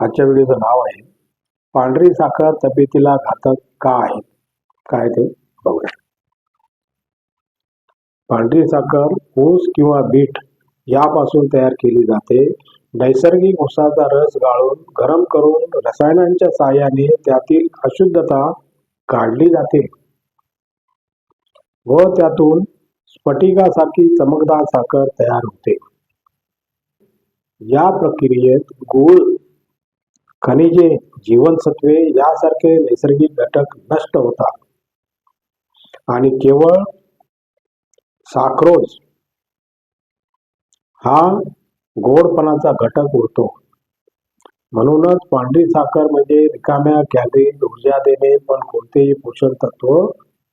आजच्या व्हिडिओचं नाव आहे पांढरी साखर तब्येतीला घातक का आहे? काय ते बघूया. पांढरी साखर ऊस किंवा बीट यापासून तयार केली जाते. नैसर्गिक ऊसाचा रस गाळून गरम करून रसायनांच्या साहाय्याने त्यातील अशुद्धता काढली जाते. व त्यातून स्फटिकासारखी चमकदार साखर तयार होते. या प्रक्रियेत गूळ खनिजे जीवनसत्वे यासारखे नैसर्गिक घटक नष्ट होतात. आणि केवळ साक्रोज हा गोडपणाचा घटक उरतो म्हणूनच पांढरी साखर म्हणजे रिकाम्या कॅलरीज ऊर्जा देणे पण कोणतेही पोषण तत्व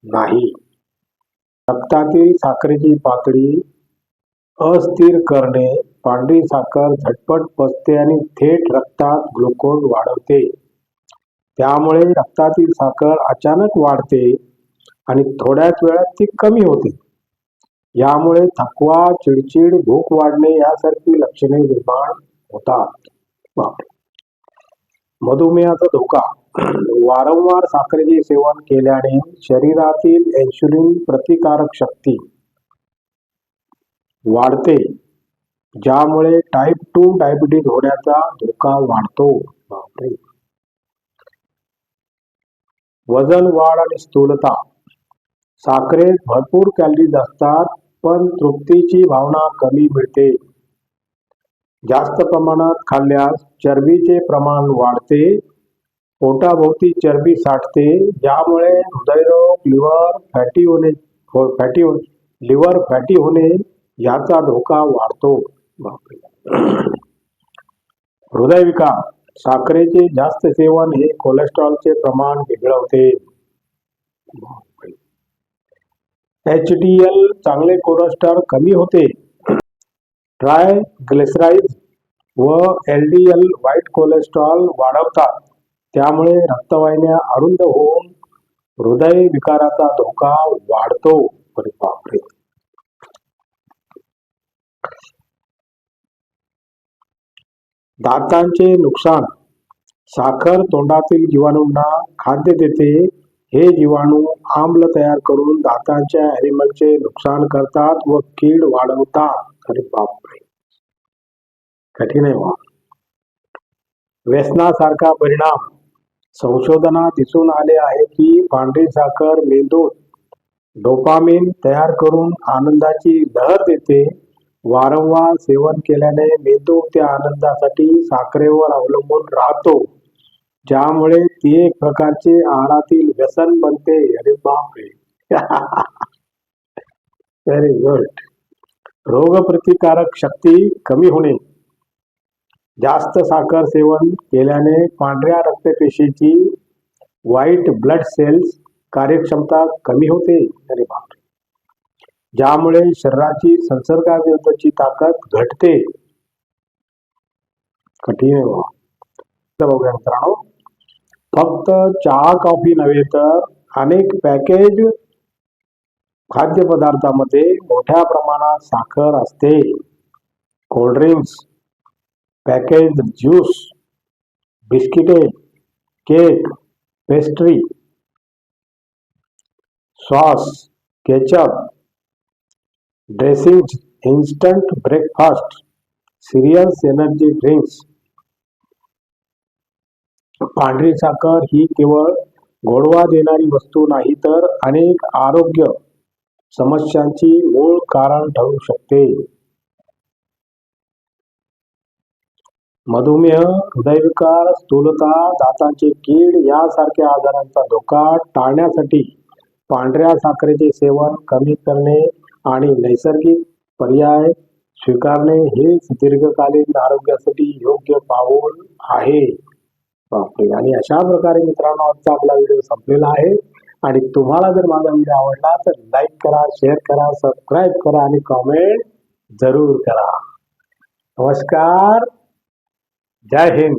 नाही. रक्तातील साखरेची पातळी अस्थिर करणे पांढरी साखर झटपट पचते आणि थेट रक्तात ग्लुकोज वाढवते. त्यामुळे रक्तातील साखर अचानक वाढते आणि थोड्याच वेळात ती कमी होते. यामुळे थकवा चिडचिड भूक वाढणे यासारखी लक्षणे निर्माण होतात. मधुमेहाचा धोका. वारंवार साखरेचे सेवन केल्याने शरीरातील इन्शुलिन प्रतिकारक शक्ती वाढते. ज्यामुळे टाईप टू डायबिटीज होण्याचा धोका वाढतो. बापरे. वजन वाढ आणि स्थूलता. साखरेत भरपूर कॅलरीज असतात पण तृप्तीची भावना कमी मिळते. जास्त प्रमाणात खाल्ल्यास चरबीचे प्रमाण वाढते. पोटाभोवती चरबी साठते ज्यामुळे हृदयरोग लिव्हर फॅटी होणे फॅटी लिव्हर फॅटी होणे याचा धोका वाढतो. हृदयविकार. साखरेचे जास्त सेवन हे कोलेस्ट्रॉलचे प्रमाण बिघडवते. एच डी एल चांगले कोलेस्ट्रॉल कमी होते. ट्राय ग्लिसराईड व एल डी एल वाईट कोलेस्ट्रॉल वाढवतात. त्यामुळे रक्तवाहिन्या अरुंद होऊन हृदय विकाराचा धोका वाढतो. अरे बापरे दातांचे नुकसान. साखर तोंडातील जीवाणूंना खाद्य देते. हे जीवाणू आम्ल तयार करून दातांच्या ॲनिमलचे नुकसान करतात व कीड वाढवतात. अरे बापरे. कठीण आहे वा व्यसनासारखा परिणाम. संशोधनात दिसून आले आहे की पांढरी साखर मेंदूत डोपामिन तयार करून आनंदाची लहर देते. वारंवार सेवन केल्याने मेंदू त्या आनंदासाठी साखरेवर अवलंबून राहतो. ज्यामुळे ती एक प्रकारचे आहारातील व्यसन बनते. अरे बापरे. व्हेरी गुड रोगप्रतिकारक शक्ती कमी होणे. जास्त साखर सेवन केल्याने पांढऱ्या रक्तपेशीची व्हाईट ब्लड सेल्स कार्यक्षमता कमी होते. अरे बापरे. ज्यामुळे शरीराची संसर्गाविरुद्धची ताकद घटते. कठीण आहे बघूया मित्रांनो. फक्त चहा कॉफी नव्हे तर अनेक पॅकेज खाद्यपदार्थामध्ये मोठ्या प्रमाणात साखर असते. कोल्ड्रिंक्स पॅकेज ज्यूस बिस्किटे cake pastry sauce ketchup dressing instant breakfast cereals energy drinks. पांढरी साखर ही केवळ गोडवा देणारी वस्तू नाही तर अनेक आरोग्य समस्यांची मूळ कारण ठरू शकते. मधुमेह हृदयविकार स्थूलता दातांचे कीड यासारख्या आजारांचा धोका टाळण्यासाठी पांढऱ्या साखरेचे सेवन कमी करणे आणि नैसर्गिक पर्याय स्वीकारणे हेच दीर्घकालीन आरोग्यासाठी योग्य पाऊल आहे. बापरे. आणि अशा प्रकारे मित्रांनो आजचा आपला व्हिडिओ संपलेला आहे. आणि तुम्हाला जर माझा व्हिडिओ आवडला तर लाईक करा शेअर करा सबस्क्राईब करा आणि कॉमेंट जरूर करा. नमस्कार. जय हिंद.